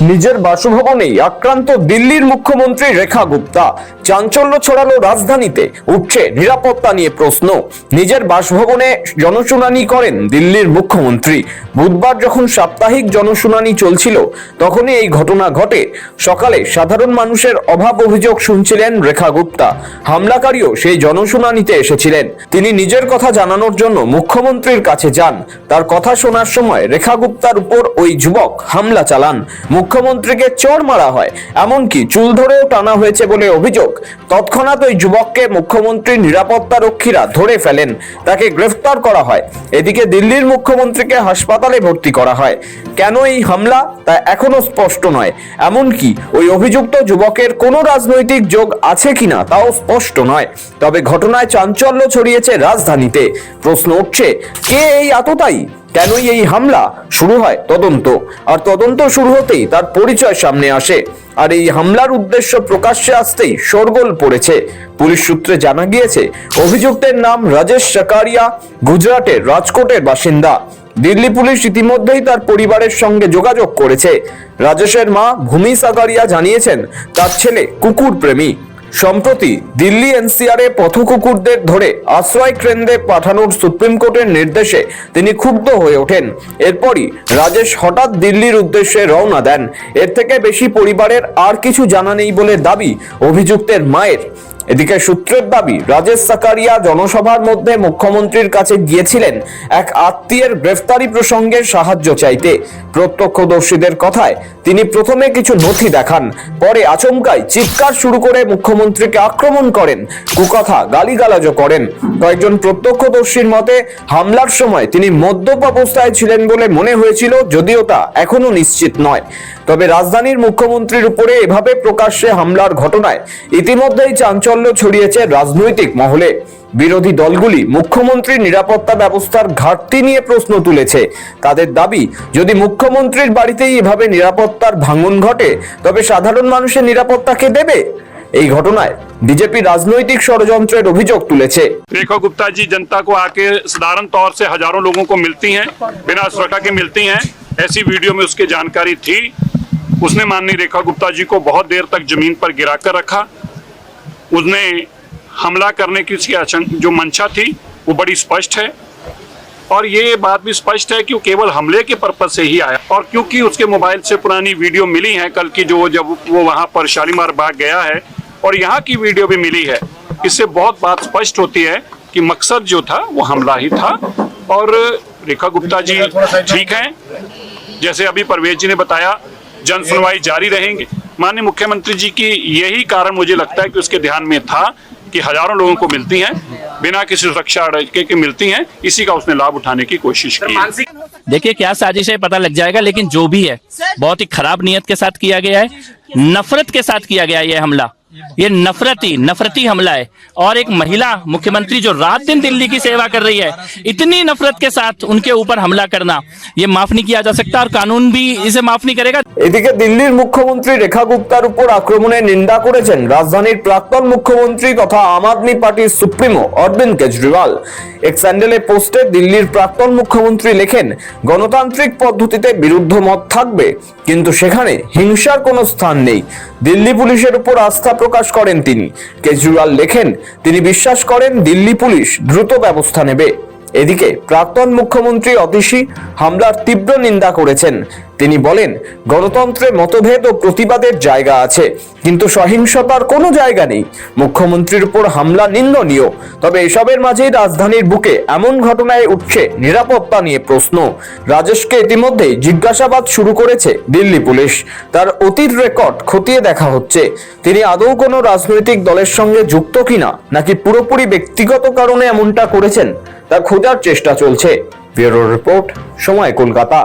নিজের বাসভবনেই আক্রান্ত দিল্লির মুখ্যমন্ত্রী রেখা গুপ্তা। চাঞ্চল্য ছড়ালো রাজধানীতে। উঠছে নিরাপত্তা নিয়ে প্রশ্ন। নিজের বাসভবনে জনশুনানি করেন দিল্লির মুখ্যমন্ত্রী। বুধবার যখন সাপ্তাহিক জনশুনানি চলছিল, তখনই এই ঘটনা ঘটে। সকালে সাধারণ মানুষের অভাব অভিযোগ শুনছিলেন রেখা গুপ্তা। হামলাকারীও সেই জনশুনানিতে এসেছিলেন। তিনি নিজের কথা জানানোর জন্য মুখ্যমন্ত্রীর কাছে যান। তার কথা শোনার সময় রেখা গুপ্তার উপর ওই যুবক হামলা চালান। মুখ্যমন্ত্রীকে চোর মারা হয়, এমনকি চুল ধরেও টানা হয়েছে বলে অভিযোগ। তৎক্ষণাৎ ওই যুবককে মুখ্যমন্ত্রীর নিরাপত্তা রক্ষীরা ধরে ফেলেন। তাকে গ্রেফতার করা হয়। এদিকে দিল্লির মুখ্যমন্ত্রীকে হাসপাতালে ভর্তি করা হয়। কেন এই হামলা? তা এখনও স্পষ্ট নয়। এমনকি ওই অভিযুক্ত যুবকের কোনো রাজনৈতিক যোগ আছে কিনা তাও স্পষ্ট নয়। তবে ঘটনায় চাঞ্চল্য ছড়িয়েছে রাজধানীতে। প্রশ্ন উঠছে, কে এই আততায়ী? কেনই এই হামলা? শুরু হয় তদন্ত। আর তদন্ত শুরু হতেই তার পরিচয় সামনে আসে। আর এই হামলার উদ্দেশ্য প্রকাশ্যে আসতেই শোরগোল পড়েছে। পুলিশ সূত্রে জানা গিয়েছে, অভিযুক্তের নাম রাজেশ সাকারিয়া, গুজরাটের রাজকোটের বাসিন্দা। দিল্লি পুলিশ ইতিমধ্যেই তার পরিবারের সঙ্গে যোগাযোগ করেছে। রাজেশের মা ভূমি সাকারিয়া জানিয়েছেন, তার ছেলে কুকুর প্রেমী সম্প্রতি দিল্লি এনসিআরে পথকুকুরদের ধরে আশ্রয় কেন্দ্রে পাঠানোর সুপ্রিম কোর্টের নির্দেশে তিনি ক্ষুব্ধ হয়ে ওঠেন। এরপরই রাজেশ হঠাৎ দিল্লির উদ্দেশ্যে রওনা দেন। এর থেকে বেশি পরিবারের আর কিছু জানা নেই বলে দাবি অভিযুক্তের মায়ের। এদিকে সূত্রের দাবি, রাজেশ সাকারিয়া জনসভার মধ্যে মুখ্যমন্ত্রীর কাছে গিয়েছিলেন এক আত্মীয়ের গ্রেফতারি প্রসঙ্গে সাহায্য চাইতে। প্রত্যক্ষদর্শীদের কথায় তিনি প্রথমে কিছু নথি দেখান, পরে আচমকায় চিৎকার শুরু করে মুখ্যমন্ত্রীকে আক্রমণ করেন, কুকথা গালিগালাজও করেন। কয়েকজন প্রত্যক্ষদর্শীর মতে, হামলার সময় তিনি মদ্যপ অবস্থায় ছিলেন বলে মনে হয়েছিল, যদিও তা এখনও নিশ্চিত নয়। তবে রাজধানীর মুখ্যমন্ত্রীর উপরে এভাবে প্রকাশ্যে হামলার ঘটনায় ইতিমধ্যেই চাঞ্চল্য ছড়িয়েছে রাজনৈতিক মহলে বিরোধী দলগুলি মুখ্যমন্ত্রীর নিরাপত্তা ব্যবস্থার ঘাটতি নিয়ে প্রশ্ন তুলেছে তাদের দাবি যদি মুখ্যমন্ত্রীর বাড়িতেই এভাবে নিরাপত্তার ভাঙন ঘটে তবে সাধারণ মানুষের নিরাপত্তা কে দেবে এই ঘটনায় বিজেপি রাজনৈতিক ষড়যন্ত্রের অভিযোগ তুলেছে रेखा गुप्ता जी जनता को आके साधारण तौर से हजारों लोगों को मिलती हैं बिना सुरक्षा के मिलती हैं ऐसी वीडियो में उसकी जानकारी थी उसने माननीय रेखा गुप्ता जी को बहुत देर तक जमीन पर गिरा कर रखा उसने हमला करने की उसकी आशं- जो मंशा थी वो बड़ी स्पष्ट है। और ये बात भी स्पष्ट है कि वो केवल हमले के पर्पज से ही आया। और क्योंकि उसके मोबाइल से पुरानी वीडियो मिली है कल की जो जब वो वहाँ पर शालीमार बाग गया है और यहाँ की वीडियो भी मिली है इससे बहुत बात स्पष्ट होती है कि मकसद जो था वो हमला ही था। और रेखा गुप्ता जी ठीक हैं? जैसे अभी परवेज जी ने बताया जन सुनवाई जारी रहेंगे। माननीय मुख्यमंत्री जी की यही कारण मुझे लगता है कि उसके ध्यान में था कि हज़ारों लोगों को मिलती हैं बिना किसी सुरक्षा के, के मिलती हैं इसी का उसने लाभ उठाने की कोशिश की देखिए क्या साजिश है पता लग जाएगा लेकिन जो भी है बहुत ही खराब नियत के साथ किया गया है नफरत के साथ किया गया है ये हमला। ये नफरती नफरती हमला है और एक महिला मुख्यमंत्री जो रात दिन दिल्ली की सेवा कर रही है इतनी नफरत के साथ उनके ऊपर हमला करना ये माफ नहीं किया जा सकता और कानून भी इसे माफ नहीं करेगा এদিকে দিল্লির মুখ্যমন্ত্রী রেখা গুপ্তার উপর আক্রমণের নিন্দা করেছেন রাজধানীর প্রাক্তন মুখ্যমন্ত্রী তথা আম আদমি পার্টির সুপ্রিমো অরবিন্দ কেজরিওয়াল এক স্যান্ডেলে পোস্টে দিল্লির প্রাক্তন মুখ্যমন্ত্রী লেখেন গণতান্ত্রিক পদ্ধতিতে বিরুদ্ধ মত থাকবে কিন্তু সেখানে হিংসার কোনো স্থান নেই দিল্লি পুলিশের উপর আস্থা প্রকাশ করেন তিনি। কেজরিওয়াল লেখেন, তিনি বিশ্বাস করেন দিল্লি পুলিশ দ্রুত ব্যবস্থা নেবে। এদিকে প্রাক্তন মুখ্যমন্ত্রী অতিশী হামলার তীব্র নিন্দা করেছেন। তিনি বলেন, গণতন্ত্রে মতভেদ ও প্রতিবাদের জায়গা আছে, কিন্তু সহিংসতার কোনো জায়গা নেই। মুখ্যমন্ত্রীর উপর হামলা নিন্দনীয়, তবে এসবের মাঝেই রাজধানীর বুকে এমন ঘটনায় উঠছে নিরাপত্তা নিয়ে প্রশ্ন। রাজেশকে ইতিমধ্যে জিজ্ঞাসাবাদ শুরু করেছে দিল্লি পুলিশ। তার অতীত রেকর্ড খতিয়ে দেখা হচ্ছে। তিনি আদৌ কোনো রাজনৈতিক দলের সঙ্গে যুক্ত কিনা, নাকি পুরোপুরি ব্যক্তিগত কারণে এমনটা করেছেন, তা খোঁজার চেষ্টা চলছে। ব্যুরো রিপোর্ট, সময় কলকাতা।